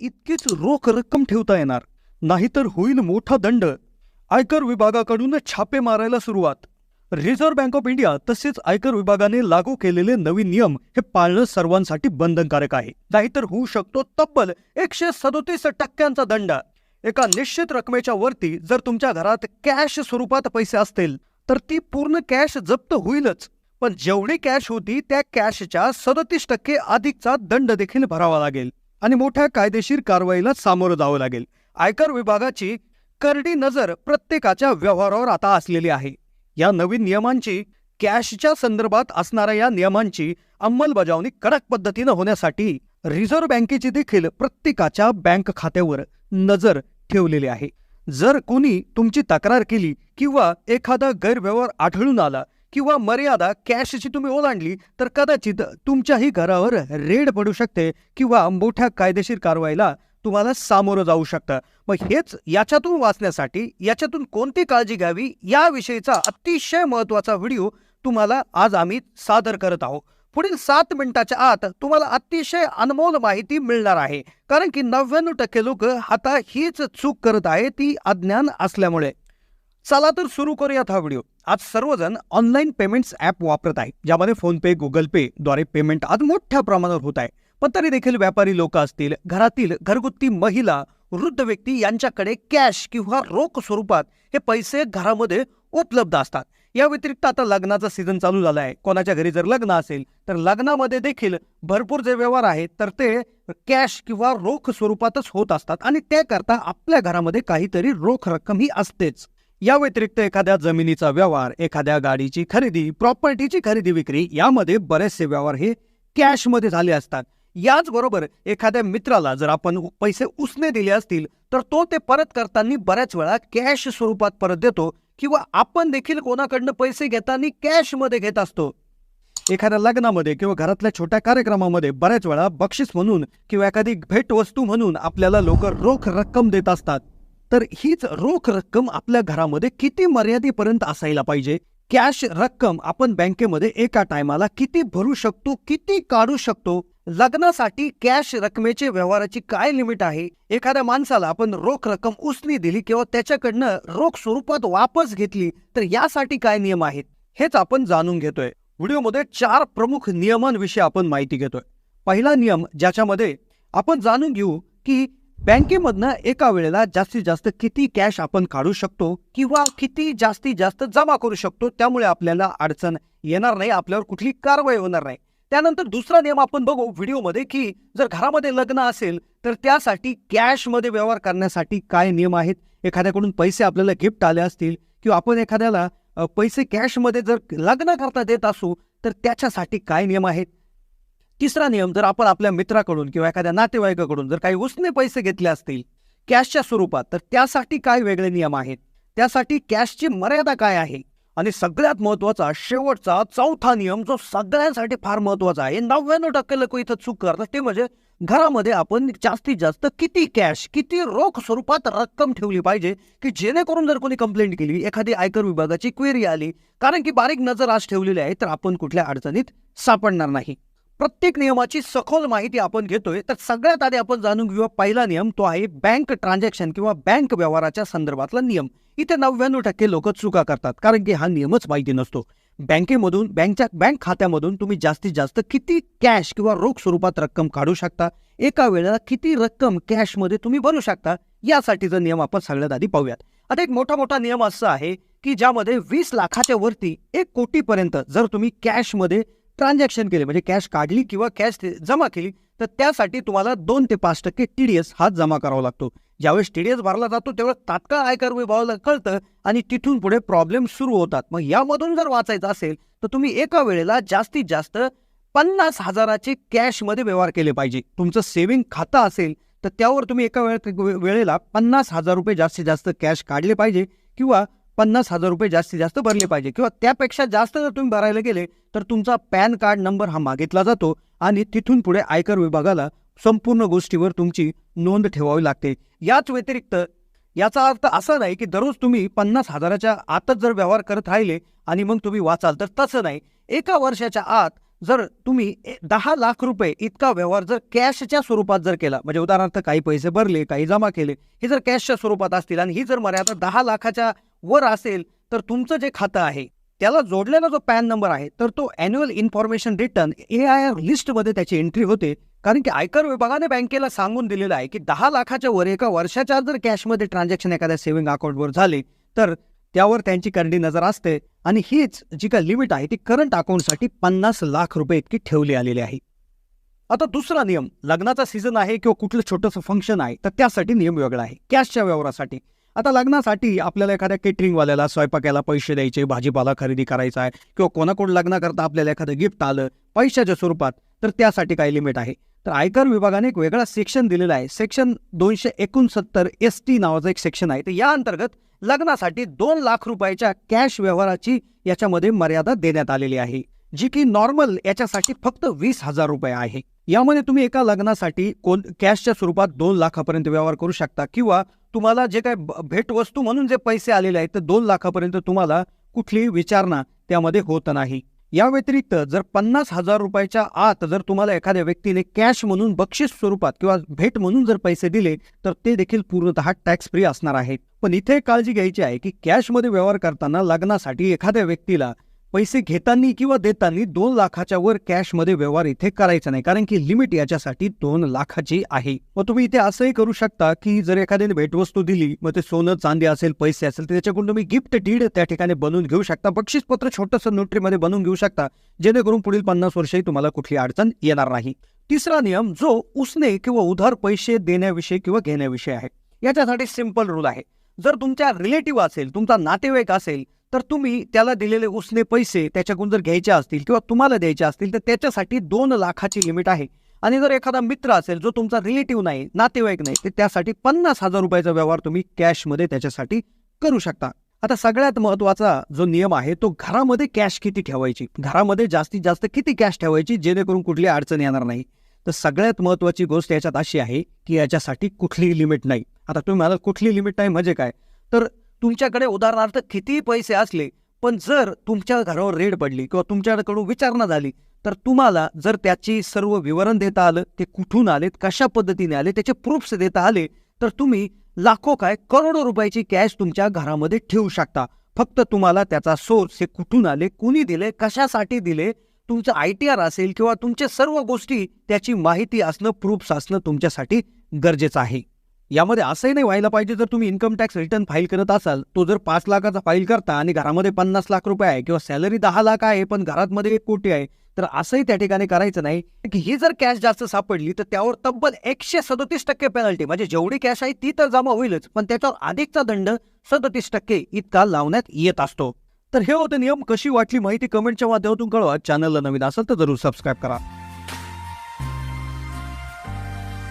इतकीच रोख रक्कम ठेवता येणार. नाहीतर होईल मोठा दंड. आयकर विभागाकडून छापे मारायला सुरुवात. रिझर्व्ह बँक ऑफ इंडिया तसेच आयकर विभागाने लागू केलेले नवीन नियम हे पाळणं सर्वांसाठी बंधनकारक आहे. नाहीतर होऊ शकतो तब्बल एकशे सदोतीस टक्क्यांचा दंड. एका निश्चित रकमेच्या वरती जर तुमच्या घरात कॅश स्वरूपात पैसे असतील तर ती पूर्ण कॅश जप्त होईलच. पण जेवढी कॅश होती त्या कॅशच्या सदतीस टक्के अधिकचा दंड देखील भरावा लागेल. आणि मोठ्या कायदेशीर कारवाईला सामोरं जावं लागेल. आयकर विभागाची करडी नजर प्रत्येकाच्या व्यवहारावर आता असलेली आहे. या नवीन नियमांची कॅशच्या संदर्भात असणाऱ्या या नियमांची अंमलबजावणी कडक पद्धतीनं होण्यासाठी रिझर्व्ह बँकेची देखील प्रत्येकाच्या बँक खात्यावर नजर ठेवलेली आहे. जर कोणी तुमची तक्रार केली किंवा एखादा गैरव्यवहार आढळून आला किंवा मर्यादा कॅशची तुम्ही ओलांडली तर कदाचित तुमच्याही घरावर रेड पडू शकते किंवा मोठ्या कायदेशीर कारवाईला तुम्हाला सामोरं जाऊ शकतं. मग हेच याच्यातून वाचण्यासाठी याच्यातून कोणती काळजी घ्यावी याविषयीचा अतिशय महत्त्वाचा व्हिडिओ तुम्हाला आज आम्ही सादर करत आहोत. पुढील सात मिनिटाच्या आत तुम्हाला अतिशय अनमोल माहिती मिळणार आहे. कारण की नव्याण्णव टक्के लोक आता हीच चूक करत आहे ती अज्ञान असल्यामुळे. चला तर सुरू करूयात हा व्हिडिओ. आज सर्वजण ऑनलाईन पेमेंट्स ॲप वापरत आहे ज्यामध्ये फोनपे गुगल पे द्वारे पेमेंट आज मोठ्या प्रमाणावर होत आहे. पण तरी देखील व्यापारी लोक असतील घरातील घरगुती महिला वृद्ध व्यक्ती यांच्याकडे कॅश किंवा रोख स्वरूपात हे पैसे घरामध्ये उपलब्ध असतात. या व्यतिरिक्त आता लग्नाचा सीझन चालू झाला आहे. कोणाच्या घरी जर लग्न असेल तर लग्नामध्ये देखील भरपूर जे व्यवहार आहेत तर ते कॅश किंवा रोख स्वरूपातच होत असतात आणि त्याकरता आपल्या घरामध्ये काहीतरी रोख रक्कम ही असतेच. या व्यतिरिक्त एखाद्या जमिनीचा व्यवहार एखाद्या गाडीची खरेदी प्रॉपर्टीची खरेदी विक्री यामध्ये बरेचसे व्यवहार हे कॅशमध्ये झाले असतात. याचबरोबर एखाद्या मित्राला जर आपण पैसे उसने दिले असतील तर तो ते परत करताना बऱ्याच वेळा कॅश स्वरूपात परत देतो किंवा आपण देखील कोणाकडनं पैसे घेताना कॅशमध्ये घेत असतो. एखाद्या लग्नामध्ये किंवा घरातल्या छोट्या कार्यक्रमामध्ये बऱ्याच वेळा बक्षीस म्हणून किंवा एखादी भेटवस्तू म्हणून आपल्याला लोक रोख रक्कम देत असतात. तर हीच रोख रक्कम आपल्या घरामध्ये किती मर्यादेपर्यंत असायला पाहिजे? कॅश रक्कम आपण बँकेमध्ये एका टायमाला किती भरू शकतो किती काढू शकतो? लग्नासाठी कॅश रकमेचे व्यवहाराची काय लिमिट आहे? एखाद्या माणसाला आपण रोख रक्कम उसनी दिली किंवा त्याच्याकडनं रोख स्वरूपात वापस घेतली तर यासाठी काय नियम आहेत? हेच आपण जाणून घेतोय. व्हिडिओमध्ये चार प्रमुख नियमांविषयी आपण माहिती घेतोय. पहिला नियम ज्याच्यामध्ये आपण जाणून घेऊ की बँकेमधनं एका वेळेला जास्तीत जास्त किती कॅश आपण काढू शकतो किंवा किती जास्तीत जास्त जमा करू शकतो त्यामुळे आपल्याला अडचण येणार नाही आपल्यावर कुठली कारवाई होणार नाही. त्यानंतर दुसरा नियम आपण बघू व्हिडिओमध्ये की जर घरामध्ये लग्न असेल तर त्यासाठी कॅशमध्ये व्यवहार करण्यासाठी काय नियम आहेत? एखाद्याकडून पैसे आपल्याला गिफ्ट आले असतील किंवा आपण एखाद्याला पैसे कॅशमध्ये जर लग्न करता देत असू तर त्याच्यासाठी काय नियम आहेत? तिसरा नियम जर आपण आपल्या मित्राकडून किंवा एखाद्या नातेवाईकाकडून जर काही उसने पैसे घेतले असतील कॅशच्या स्वरूपात तर त्यासाठी काय वेगळे नियम आहेत? त्यासाठी कॅशची मर्यादा काय आहे? आणि सगळ्यात महत्त्वाचा शेवटचा चौथा नियम जो सगळ्यांसाठी फार महत्त्वाचा आहे नव्याण्णव टक्के लोक इथं चूक करतात ते म्हणजे घरामध्ये आपण जास्तीत जास्त किती कॅश किती रोख स्वरूपात रक्कम ठेवली पाहिजे की जेणेकरून जर कोणी कंप्लेंट केली एखादी आयकर विभागाची क्वेरी आली कारण की बारीक नजर आज ठेवलेली आहे तर आपण कुठल्या अडचणीत सापडणार नाही. प्रत्येक नियमाची सखोल माहिती आपण घेतोय. तर सगळ्यात आधी आपण जाणून घेऊया पहिला नियम तो आहे बँक ट्रान्झॅक्शन किंवा बँक व्यवहाराच्या संदर्भातला नियम. इथे नव्याण्णव टक्के लोक चुका करतात कारण की हा नियमच माहिती नसतो. बँकेमधून बँकच्या बँक खात्यामधून तुम्ही जास्तीत जास्त किती कॅश किंवा रोख स्वरूपात रक्कम काढू शकता? एका वेळेला किती रक्कम कॅशमध्ये तुम्ही भरू शकता? यासाठीचा नियम आपण सगळ्यात आधी पाहूयात. आता एक मोठा मोठा नियम असा आहे की ज्यामध्ये वीस लाखाच्या वरती एक कोटीपर्यंत जर तुम्ही कॅशमध्ये ट्रान्झॅक्शन केले म्हणजे कॅश काढली किंवा कॅश जमा केली तर त्यासाठी तुम्हाला दोन ते पाच टक्के टी डी एस हा जमा करावा लागतो. ज्यावेळेस टी डी एस भरला जातो त्यावेळेस तात्काळ आयकर विभागाला कळतं आणि तिथून पुढे प्रॉब्लेम सुरू होतात. मग यामधून जर वाचायचं असेल तर तुम्ही एका वेळेला जास्तीत जास्त पन्नास हजाराचे कॅशमध्ये व्यवहार केले पाहिजे. तुमचं सेव्हिंग खातं असेल तर त्यावर तुम्ही एका वेळे वेळेला पन्नास हजार रुपये जास्तीत जास्त कॅश काढले पाहिजे किंवा पन्नास हजार रुपये जास्तीत जास्त भरले पाहिजे. किंवा त्यापेक्षा जास्त जर तुम्ही भरायला गेले तर तुमचा पॅन कार्ड नंबर हा मागितला जातो आणि तिथून पुढे आयकर विभागाला संपूर्ण गोष्टीवर तुमची नोंद ठेवावी लागते. याच व्यतिरिक्त याचा अर्थ असा नाही की दररोज तुम्ही पन्नास हजाराच्या आतच जर व्यवहार करत राहिले आणि मग तुम्ही वाचाल तर तसं नाही. एका वर्षाच्या आत जर तुम्ही दहा लाख रुपये इतका व्यवहार जर कॅशच्या स्वरूपात जर केला म्हणजे उदाहरणार्थ काही पैसे भरले काही जमा केले हे जर कॅशच्या स्वरूपात असतील आणि ही जर मर्यादा दहा लाखाच्या वर असेल तर तुमचं जे खातं आहे त्याला जोडलेला जो पॅन नंबर आहे तर तो annual information return A I R लिस्टमध्ये त्याची एंट्री होते. कारण की आयकर विभागाने बँकेला सांगून दिलेलं आहे की दहा लाखाच्या वर एका वर्षाच्या जर कॅशमध्ये ट्रान्झॅक्शन एखाद्या सेव्हिंग अकाउंटवर झाले तर त्यावर त्यांची करडी नजर असते. आणि हीच जी का लिमिट आहे ती करंट अकाउंटसाठी पन्नास लाख रुपये इतकी ठेवली आलेली आहे. आता दुसरा नियम लग्नाचा सीझन आहे किंवा कुठलं छोटंसं फंक्शन आहे तर त्यासाठी नियम वेगळा आहे. कॅशच्या व्यवहारासाठी. आता लग्नासाठी आपल्याला एखाद्या केटरिंगवाल्याला स्वयंपाकाला पैसे द्यायचे भाजीपाला खरेदी करायचा आहे किंवा कोणाकोण लग्नाकरता आपल्याला एखादं गिफ्ट आलं पैशाच्या स्वरूपात तर त्यासाठी काही लिमिट आहे. तर आयकर विभागाने एक वेगळा सेक्शन दिलेला आहे. सेक्शन दोनशे एकोणसत्तर एस टी नावाचं एक सेक्शन आहे. तर या अंतर्गत लग्नासाठी दोन लाख रुपयाच्या कॅश व्यवहाराची याच्यामध्ये मर्यादा देण्यात आलेली आहे. जी की नॉर्मल याच्यासाठी फक्त वीस हजार रुपये आहे. यामध्ये तुम्ही एका लग्नासाठी कोण कॅशच्या स्वरूपात दोन लाखापर्यंत व्यवहार करू शकता किंवा तुम्हाला जे काय ब- भेटवस्तू म्हणून जे पैसे आलेले आहेत तर दोन लाखापर्यंत तुम्हाला कुठलीही विचारणा त्यामध्ये होत नाही. या व्यतिरिक्त जर पन्नास हजार रुपयाच्या आत जर तुम्हाला एखाद्या व्यक्तीने कॅश म्हणून बक्षीस स्वरूपात किंवा भेट म्हणून जर पैसे दिले तर ते देखील पूर्णतः टॅक्स फ्री असणार आहेत पण इथे काळजी घ्यायची आहे की कॅशमध्ये व्यवहार करताना लग्नासाठी एखाद्या व्यक्तीला पैसे घेताना किंवा देताना दोन लाखाच्या वर कॅशमध्ये व्यवहार इथे करायचा नाही कारण की लिमिट याच्यासाठी दोन लाखाची आहे. मग तुम्ही इथे असंही करू शकता की जर एखाद्याने भेटवस्तू दिली मग ते सोनं चांदी असेल पैसे असेल तर त्याच्याकडून तुम्ही गिफ्ट डीड त्या ठिकाणी बनवून घेऊ शकता. बक्षीसपत्र छोटंसं नोटरीमध्ये बनवून घेऊ शकता जेणेकरून पुढील पन्नास वर्षही तुम्हाला कुठली अडचण येणार नाही. तिसरा नियम जो उसने किंवा उधार पैसे देण्याविषयी किंवा घेण्याविषयी आहे. याच्यासाठी सिंपल रूल आहे. जर तुमच्या रिलेटिव्ह असेल तुमचा नातेवाईक असेल तर तुम्ही त्याला दिलेले उसने पैसे त्याच्याकडून जर घ्यायचे असतील किंवा तुम्हाला द्यायचे असतील तर त्याच्यासाठी दोन लाखाची लिमिट आहे. आणि जर एखादा मित्र असेल जो तुमचा रिलेटिव्ह नाही नातेवाईक नाही तर त्यासाठी पन्नास हजार रुपयाचा व्यवहार तुम्ही कॅशमध्ये त्याच्यासाठी करू शकता. आता सगळ्यात महत्त्वाचा जो नियम आहे तो घरामध्ये कॅश किती ठेवायची? घरामध्ये जास्तीत जास्त किती कॅश ठेवायची जेणेकरून कुठली अडचण येणार नाही? तर सगळ्यात महत्वाची गोष्ट याच्यात अशी आहे की याच्यासाठी कुठलीही लिमिट नाही. आता तुम्ही म्हणाल कुठली लिमिट नाही म्हणजे काय? तर तुमच्याकडे उदाहरणार्थ कितीही पैसे असले पण जर तुमच्या घरावर रेड पडली किंवा तुमच्याकडून विचारणा झाली तर तुम्हाला जर त्याची सर्व विवरण देता आलं ते कुठून आलेत कशा पद्धतीने आले त्याचे प्रूफ्स देता आले तर तुम्ही लाखो काय करोडो रुपयाची कॅश तुमच्या घरामध्ये ठेवू शकता. फक्त तुम्हाला त्याचा सोर्स हे कुठून आले कुणी दिले कशासाठी दिले तुमचं आय टी आर असेल किंवा तुमच्या सर्व गोष्टी त्याची माहिती असणं प्रूफ्स असणं तुमच्यासाठी गरजेचं आहे. यामध्ये असंही नाही व्हायला पाहिजे जर तुम्ही इन्कम टॅक्स रिटर्न फाईल करत असाल तो जर पाच लाखाचा फाईल करता आणि घरामध्ये पन्नास लाख रुपये आहे किंवा सॅलरी दहा लाख आहे पण घरातमध्ये एक कोटी आहे तर असंही त्या ठिकाणी करायचं नाही. की ही जर कॅश जास्त सापडली तर त्यावर तब्बल एकशे सदतीस टक्के पेनल्टी म्हणजे जेवढी कॅश आहे ती तर जमा होईलच पण त्याच्यावर अधिकचा दंड सदतीस टक्के इतका लावण्यात येत असतो. तर हे होते नियम कशी वाटली माहिती कमेंटच्या माध्यमातून कळवा. चॅनलला नवीन असेल तर जरूर सबस्क्राईब करा.